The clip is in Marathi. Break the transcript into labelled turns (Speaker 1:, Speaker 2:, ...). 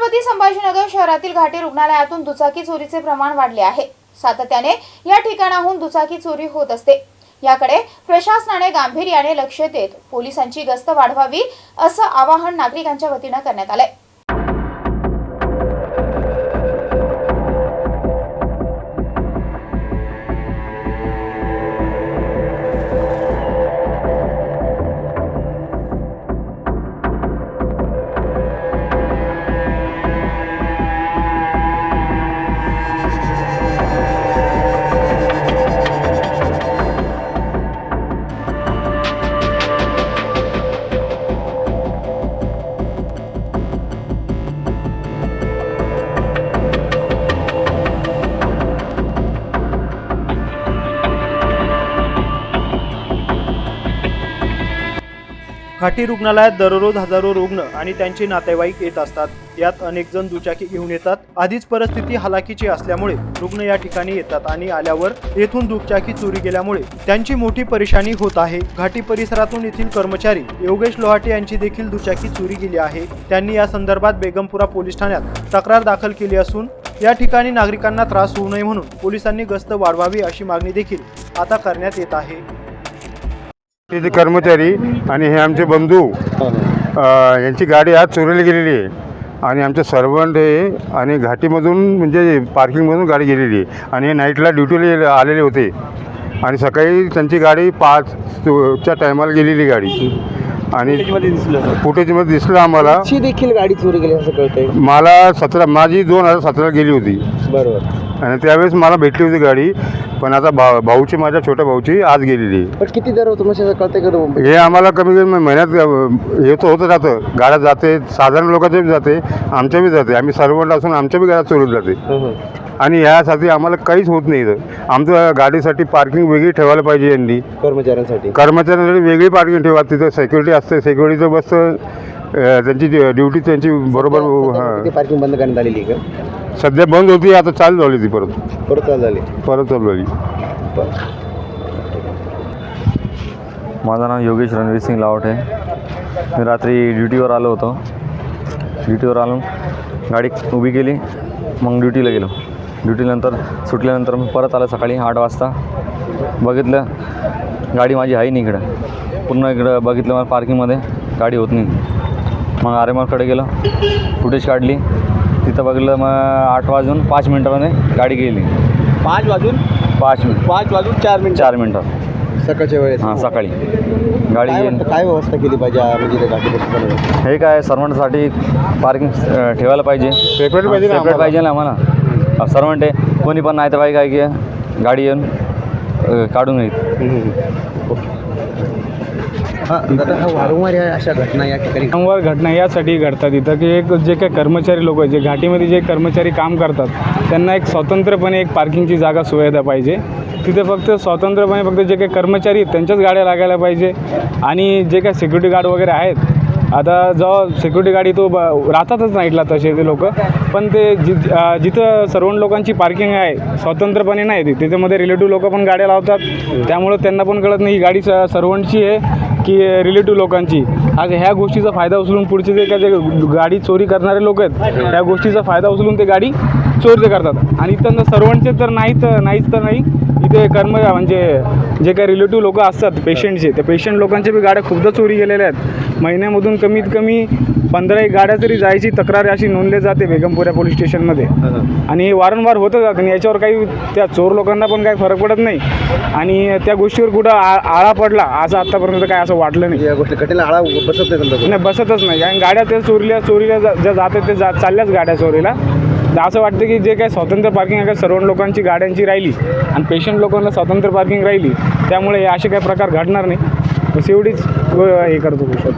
Speaker 1: छत्रपती संभाजीनगर शहरातील घाटी रुग्णालयातून दुचाकी चोरीचे प्रमाण वाढले आहे. सातत्याने या ठिकाणाहून दुचाकी चोरी होत असते. याकडे प्रशासनाने गांभीर्याने लक्ष देत पोलिसांची गस्त वाढवावी असं आवाहन नागरिकांच्या वतीनं करण्यात आलंय.
Speaker 2: घाटी रुग्णालयात दररोज हजारो रुग्ण आणि त्यांचे नातेवाईक येत असतात. यात अनेक जण दुचाकी घेऊन येतात. आधीच परिस्थिती हलाखीची असल्यामुळे रुग्ण या ठिकाणी येतात आणि आल्यावर येथून दुचाकी चोरी गेल्यामुळे त्यांची मोठी परेशानी होत आहे. घाटी परिसरातून येथील कर्मचारी योगेश लोहाटे यांची देखील दुचाकी चोरी गेली आहे. त्यांनी या संदर्भात बेगमपुरा पोलीस ठाण्यात तक्रार दाखल केली असून या ठिकाणी नागरिकांना त्रास होऊ नये म्हणून पोलिसांनी गस्त वाढवावी अशी मागणी देखील आता करण्यात येत आहे.
Speaker 3: तिथे कर्मचारी आणि हे आमचे बंधू अ, यांची गाडी आज चोरीला गेलेली आहे. आणि आमचे सर्वंट हे आणि घाटीमधून म्हणजे पार्किंगमधून गाडी गेलेली आहे. आणि हे नाईटला ड्युटीला आलेले होते. आणि सकाळी त्यांची गाडी पाच च्या टायमाला गेलेली गाडी. आणि फुटेजमध्ये दिसलं आम्हाला.
Speaker 4: ची देखील गाडी चोरी गेली असं कळतंय.
Speaker 3: मला सतरा माझी दोन हजार सतरा गेली होती.
Speaker 4: बरोबर.
Speaker 3: आणि त्यावेळेस मला भेटली होती गाडी. पण आता भा भाऊची माझ्या छोट्या भाऊची आज गेलेली
Speaker 4: पण किती दर होतो म्हणजे असं कळतंय का तो?
Speaker 3: हे आम्हाला कमी कमी महिन्यात हे तर होतं राहतं. गाड्या जाते साधारण लोकांच्या बी जाते आमच्या बी जाते. आम्ही सर्वंट असून आमच्या बी गाड्या चोरून जाते. आणि यासाठी आम्हाला काहीच होत नाही इथं. आमच्या गाडीसाठी पार्किंग वेगळी ठेवायला पाहिजे यांनी.
Speaker 4: कर्मचाऱ्यांसाठी.
Speaker 3: कर्मचाऱ्यांसाठी वेगळी पार्किंग ठेवा. तिथं सेक्युरिटी असते सेक्युरिटीचं बस अ, त्यांची ड्युटी त्यांची बरोबर हां.
Speaker 4: पार्किंग बंद करण्यात आलेली आहे का?
Speaker 3: सध्या बंद होती आता चालू झाली ती परत.
Speaker 4: परत चालू झाली.
Speaker 3: परत चालू झाली.
Speaker 5: माझं नाव योगेश रणवीर सिंग लावट. आहे मी रात्री ड्युटीवर आलो होतो. ड्युटीवर आलो गाडी उभी केली मग ड्युटीला गेलो. ड्युटीनंतर सुटल्यानंतर मी परत आलो सकाळी आठ वाजता. बघितलं गाडी माझी आहे नाही इकडं. पूर्ण इकडं बघितलं मला पार्किंगमध्ये गाडी होत नाही. मग आर एम आरकडे गेलो. फुटेज काढली. तिथं बघितलं मग आठ वाजून पाच मिनटामध्ये गाडी गेली.
Speaker 4: पाच वाजून?
Speaker 5: पाच मिनिट.
Speaker 4: पाच वाजून चार मिनिट.
Speaker 5: चार मिनटात
Speaker 4: सकाळच्या वेळेस.
Speaker 5: हां सकाळी. गाडी
Speaker 4: काय
Speaker 5: गेली.
Speaker 4: वाटतं, काय व्यवस्था केली पाहिजे आ, म्हणजे त्या?
Speaker 5: हे काय सर्वंटसाठी पार्किंग ठेवायला पाहिजे.
Speaker 3: सेपरेट पाहिजे ना
Speaker 5: सेपरेट
Speaker 3: आम्हाला.
Speaker 5: पाहिजे ना आम्हाला. सर्वंट आहे. कोणी पण नाही तर पाहिजे काय की गाडी येऊन अ, काढून घेईल
Speaker 4: दादा हा वारंवार या अशा घटना या ठिकाणी
Speaker 6: वारंवार घटना यासाठी घडतात इथं की एक जे काही कर्मचारी लोक जे घाटीमध्ये जे कर्मचारी काम करतात त्यांना एक स्वतंत्रपणे एक पार्किंगची जागा सुविधा पाहिजे. तिथे फक्त स्वतंत्रपणे फक्त जे काही कर्मचारी आहेत त्यांच्याच गाड्या लागायला पाहिजे. आणि जे काही सिक्युरिटी गार्ड वगैरे आहेत आता जो सिक्युरिटी गाडी तो ब राहतातच नाईटला तसे ते लोक. पण ते जि जिथं सर्व लोकांची पार्किंग आहे स्वतंत्रपणे नाही ती त्याच्यामध्ये रिलेटिव्ह लोक पण गाड्या लावतात. त्यामुळं त्यांना पण कळत नाही ही गाडी स सर्वांची आहे. की रिलेटिव्ह लोकांची. आज ह्या गोष्टीचा फायदा उचलून पुढचे जे काय जे गाडी चोरी करणारे लोक आहेत त्या गोष्टीचा फायदा उचलून ते गाडी चोरी करतात. आणि इथं सर्वांचे तर नाही तर नाहीच तर नाही. इथे कर्म म्हणजे जे काही रिलेटिव्ह लोक असतात पेशंटचे त्या पेशंट लोकांच्या बी गाड्या खूपदा चोरी गेलेल्या आहेत. महिन्यामधून कमीत कमी पंधरा एक गाड्या तरी जायची तक्रार अशी नोंदली जाते बेगमपुरा पोलीस स्टेशनमध्ये. आणि हे वारंवार होतं जातं आणि याच्यावर काही त्या चोर लोकांना पण काही फरक पडत नाही. आणि त्या गोष्टीवर कुठं आ आळा पडला असं आत्तापर्यंत काय असं वाटलं नाही.
Speaker 4: या गोष्टी घटनेला आळा बसत नाही
Speaker 6: नाही बसतच नाही. कारण गाड्या त्या चोरीला चोरीला ज्या जातात ते जा चालल्याच गाड्या चोरीला. तर असं वाटतं की जे काही स्वतंत्र पार्किंग आहे सर्व लोकांची गाड्यांची राहिली आणि पेशंट लोकांना स्वतंत्र पार्किंग राहिली त्यामुळे हे असे काही प्रकार घडणार नाही. बस एवढीच हे करतो. गोष्ट